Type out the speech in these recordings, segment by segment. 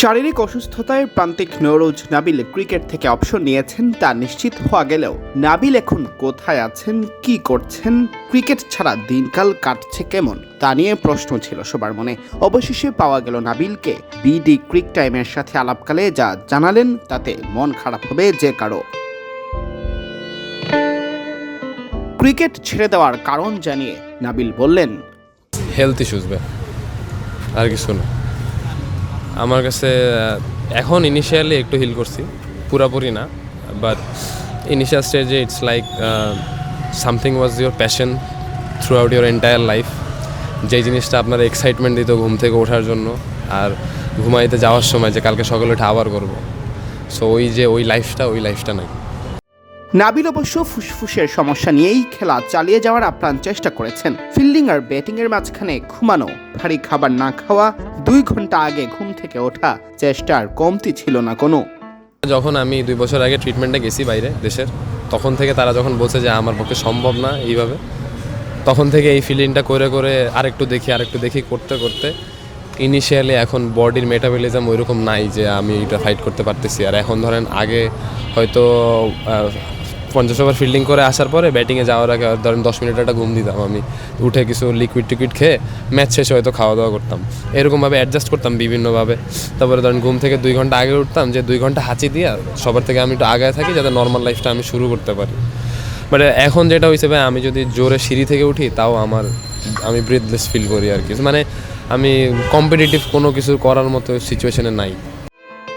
শারীরিক অসুস্থতায় প্রান্তিক নৌরুজ নাবিল ক্রিকেট থেকে অবসর নিয়েছেন, তা নিশ্চিত হওয়া গেলেও নাবিল এখন কোথায় আছেন, কি করছেন, ক্রিকেট ছাড়া দিনকাল কাটছে কেমন, তা নিয়ে প্রশ্ন ছিল সবার মনে। অবশেষে পাওয়া গেল নাবিলকে বিডি ক্রিক টাইমের সাথে আলাপকালে যা জানালেন, তাতে মন খারাপ হবে যে কারও। ক্রিকেট ছেড়ে দেওয়ার কারণ জানিয়ে নাবিল বললেন হেলথ ইস্যুস আর কিছু না। আমার কাছে এখন ইনিশিয়ালি একটু হিল করছি, পুরাপুরি না বাট ইনিশিয়াল স্টেজে it's like something was your passion throughout your entire life যেই জিনিসটা আপনার এক্সাইটমেন্ট দিত ঘুম থেকে ওঠার জন্য আর ঘুমাইতে যাওয়ার সময় যে কালকে সকালে উঠে আবার করব। সো ওই যে, ওই লাইফটা ওই লাইফটা নাই। নাবিল অবশ্য ফুসফুসের সমস্যা নিয়েই খেলা চালিয়ে যাওয়ার আপ্রাণ চেষ্টা করেছেন। ফিল্ডিং আর ব্যাটিং এর মাঝখানে ঘুমানো, ভারী খাবার না খাওয়া, দুই ঘণ্টা আগে ঘুম থেকে ওঠা চেষ্টার কমতি ছিল না কোনো। যখন আমি দুই বছর আগে ট্রিটমেন্টে গেছি বাইরে দেশের, তখন থেকে তারা যখন বলছে যে আমার পক্ষে সম্ভব না এইভাবে, তখন থেকে এই ফিলিংটা করে করে আরেকটু দেখি আরেকটু দেখি করতে করতে ইনিশিয়ালি এখন বডির মেটাবলিজম ওই রকম নাই যে আমি এটা ফাইট করতে পারতেছি। আর এখন ধরেন আগে হয়তো পঞ্চাশ ওভার ফিল্ডিং করে আসার পরে ব্যাটিংয়ে যাওয়ার আগে ধরেন দশ মিনিট একটা ঘুম দিতাম আমি। উঠে কিছু লিকুইড টিকুইড খেয়ে ম্যাচ শেষে হয়তো খাওয়া দাওয়া করতাম। এরকমভাবে অ্যাডজাস্ট করতাম বিভিন্নভাবে। তারপরে ধরেন ঘুম থেকে দুই ঘণ্টা আগে উঠতাম যে দুই ঘণ্টা হাঁচি দিয়া সবার থেকে আমি একটু আগায় থাকি যাতে নর্মাল লাইফটা আমি শুরু করতে পারি। বাট এখন যেটা হয়েছে ভাই, আমি যদি জোরে সিঁড়ি থেকে উঠি তাও আমার, আমি ব্রিথলেস ফিল করি আর কি। মানে আমি কম্পিটিটিভ কোনো কিছু করার মতো সিচুয়েশনে নাই।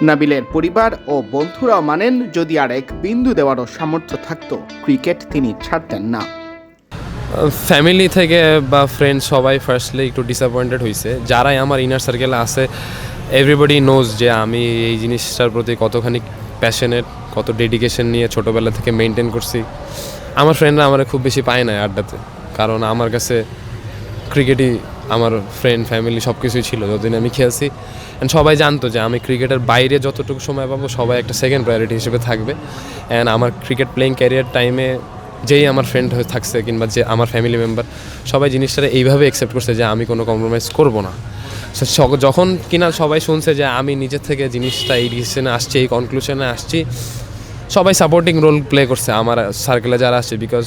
নাবিলের পরিবার ও বন্ধুরাও মানেন যদি আর এক বিন্দু দেওয়ারও সামর্থ্য থাকতো ক্রিকেট তিনি ছাড়তেন না। ফ্যামিলি থেকে বা ফ্রেন্ড সবাই ফার্স্টলি একটু ডিসঅ্যাপয়েন্টেড হয়েছে যারাই আমার ইনার সার্কেলে আছে এভরিবডি নোজ যে আমি এই জিনিসটার প্রতি কতখানি প্যাশনেট কত ডেডিকেশন নিয়ে ছোটোবেলা থেকে মেনটেন করছি। আমার ফ্রেন্ডরা আমার খুব বেশি পায় না আড্ডাতে। কারণ আমার কাছে ক্রিকেটই আমার ফ্রেন্ড ফ্যামিলি সব কিছুই ছিল, যতদিন আমি খেলছি। অ্যান্ড সবাই জানতো যে আমি ক্রিকেটের বাইরে যতটুকু সময় পাবো, সবাই একটা সেকেন্ড প্রায়োরিটি হিসেবে থাকবে। অ্যান্ড আমার ক্রিকেট প্লেইং ক্যারিয়ার টাইমে যেই আমার ফ্রেন্ড হয়ে থাকছে কিংবা যে আমার ফ্যামিলি মেম্বার সবাই জিনিসটা এইভাবে অ্যাকসেপ্ট করছে যে আমি কোনো কম্প্রোমাইজ করব না। যখন কিনা সবাই শুনছে যে আমি নিজের থেকে জিনিসটা এই ডিসিশনে আসছি, এই কনক্লুশনে আসছি, সবাই সাপোর্টিং রোল প্লে করছে আমার সার্কেলে যারা আসছে বিকজ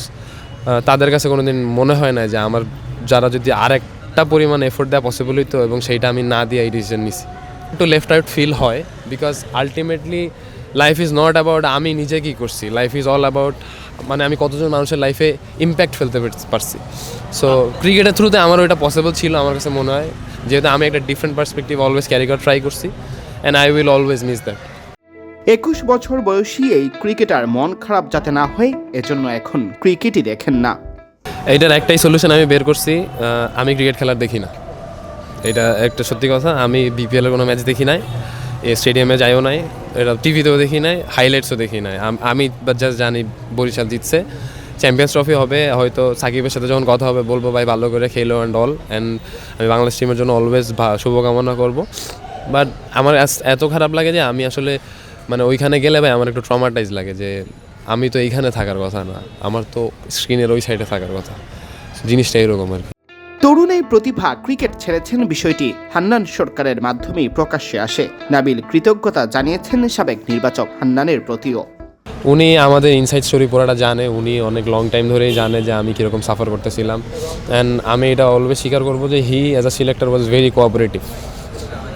তাদের কাছে কোনো দিন মনে হয় না যে আমার, যারা যদি আরেকটা পরিমাণ এফোর্ট দেওয়া পসিবল হইতো এবং সেইটা আমি না দিয়ে এই ডিসিশন নিছি। একটু লেফট রাইট ফিল হয় because ultimately life is not about আমি নিজে কী করছি লাইফ ইজ অল অ্যাবাউট মানে আমি কতজন মানুষের লাইফে ইম্প্যাক্ট ফেলতে পারছি। সো ক্রিকেটের থ্রুতে আমার ওইটা পসিবল ছিল, আমার কাছে মনে হয়। যেহেতু আমি একটা ডিফারেন্ট পার্সপেক্টিভ অলওয়েজ ক্যারি করা ট্রাই করছি and I will always miss that একুশ বছর বয়সী এই ক্রিকেটার মন খারাপ যাতে না হয়, এজন্য এখন ক্রিকেটই দেখেন না। এইটার একটাই সলিউশন আমি বের করছি আমি ক্রিকেট খেলার দেখি না। এটা একটা সত্যি কথা, আমি বিপিএলের কোনো ম্যাচ দেখি নাই স্টেডিয়ামে যাইও নাই, এটা টিভিতেও দেখি নাই হাইলাইটসও দেখি নাই। আম- জাস্ট জানি বরিশাল জিতছে চ্যাম্পিয়ন্স ট্রফি হবে, হয়তো সাকিবের সাথে যখন কথা হবে, বলব ভাই ভালো করে খেলো অ্যান্ড অল অ্যান্ড আমি বাংলাদেশ টিমের জন্য অলওয়েজ শুভকামনা করব। বাট আমার এত খারাপ লাগে যে আমি আসলে মানে ওইখানে গেলে ভাই আমার একটু ট্রমাটাইজ লাগে যে আমি তো এইখানে থাকার কথা না আমার তো স্ক্রিনের ওই সাইডে থাকার কথা। জিনিসটা এরকম আর কি। তরুণ এই প্রতিভা ক্রিকেট ছেড়েছেন বিষয়টি হান্নান সরকারের মাধ্যমেই প্রকাশ্যে আসে। নাবিল কৃতজ্ঞতা জানিয়েছেন সাবেক নির্বাচক হান্নানের প্রতিও। উনি আমাদের ইনসাইড স্টোরি পুরোটা জানে উনি অনেক লং টাইম ধরেই জানে যে আমি কীরকম সাফার করতেছিলাম। অ্যান্ড আমি এটা অলওয়েজ স্বীকার করব যে he as a selector was very cooperative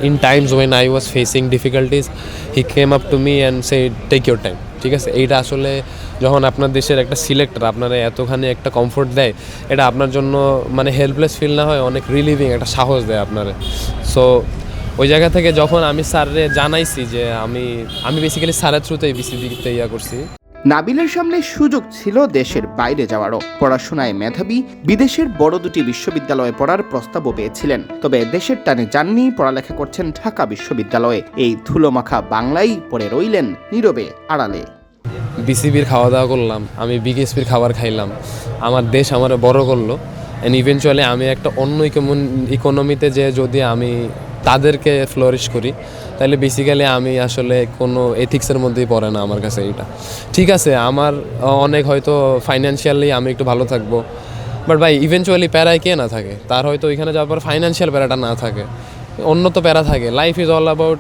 in times when I was facing difficulties he came up to me and say take your time ঠিক আছে? এইটা আসলে যখন আপনার দেশের একটা সিলেক্টর আপনারা এতখানি একটা কমফোর্ট দেয়, এটা আপনার জন্য মানে হেল্পলেস ফিল না হয়, অনেক রিলিভিং একটা সাহস দেয় আপনার। সো ওই জায়গা থেকে যখন আমি স্যাররে জানাইছি যে আমি আমি বেসিক্যালি স্যারের থ্রুতেই বিসিবিতে ইয়া করছি। নাবিলের সামনে সুযোগ ছিল দেশের বাইরে যাওয়ারও। পড়াশোনায় মেধাবী, বিদেশের বড় দুটি বিশ্ববিদ্যালয়ে পড়ার প্রস্তাবও পেয়েছিলেন। তবে দেশের টানে যাননি, পড়ালেখা করছেন ঢাকা বিশ্ববিদ্যালয়ে। এই ধুলোমাখা বাংলাই পড়ে রইলেন নীরবে আড়ালে। বিসিবির খাওয়া দাওয়া করলাম, আমি বিকেএসপির খাবার খাইলাম। আমার দেশ আমার বড় করল। অ্যান্ড ইভেনচুয়ালি আমি একটা অন্য ইকোনমিতে যে যদি আমি তাদেরকে ফ্লোরিশ করি। তাহলে বেসিক্যালি আমি আসলে কোনো এথিক্সের মধ্যেই পড়ে না আমার কাছে এইটা। ঠিক আছে, আমার অনেক হয়তো ফাইন্যান্সিয়ালি আমি একটু ভালো থাকব। বাট ভাই ইভেনচুয়ালি প্যারায় কে না থাকে? তার হয়তো ওইখানে যাওয়ার পর ফাইন্যান্সিয়াল প্যারাটা না থাকে। অন্য তো প্যারা থাকে। লাইফ ইজ অল অ্যাবাউট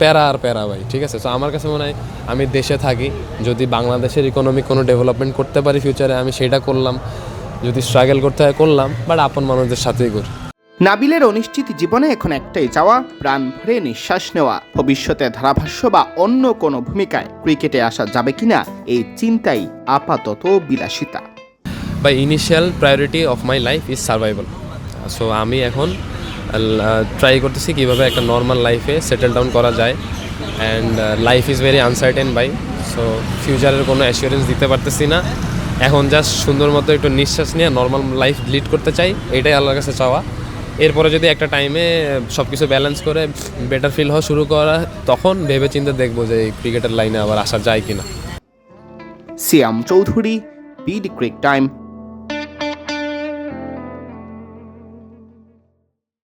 প্যারা আর প্যারা ভাই, ঠিক আছে? তো আমার কাছে মনে হয় আমি দেশে থাকি। যদি বাংলাদেশের ইকোনমিক কোনো ডেভেলপমেন্ট করতে পারি ফিউচারে আমি সেটা করলাম। যদি স্ট্রাগল করতে হয়, করলাম। বাট আপন মানুষদের সাথেই করি। নাবিলের অনিশ্চিত জীবনে এখন একটাই চাওয়া, প্রাণ ভরে নিঃশ্বাস নেওয়া। ভবিষ্যতে ধারাভাষ্য বা অন্য কোনো ভূমিকায় ক্রিকেটে আসা যাবে কিনা, এই চিন্তাই আপাতত বিলাসিতা। By initial priority of my life is survival so আমি এখন ট্রাই করতেছি কীভাবে একটা নর্মাল লাইফে সেটেল ডাউন করা যায়। And life is very uncertain by so ফিউচারের কোনো অ্যাসিওরেন্স দিতে পারতেছি না। এখন জাস্ট সুন্দর মতো একটু নিঃশ্বাস নিয়ে নর্মাল লাইফ লিড করতে চাই। এটাই আল্লাহর কাছে চাওয়া। এরপরে যদি একটা টাইমে সব কিছু ব্যালেন্স করে বেটার ফিল হওয়া শুরু করা, তখন ভেবে চিন্তে দেখব যে ক্রিকেটের লাইনে আবার আসা যায় কিনা। Siam Chowdhury BD crick time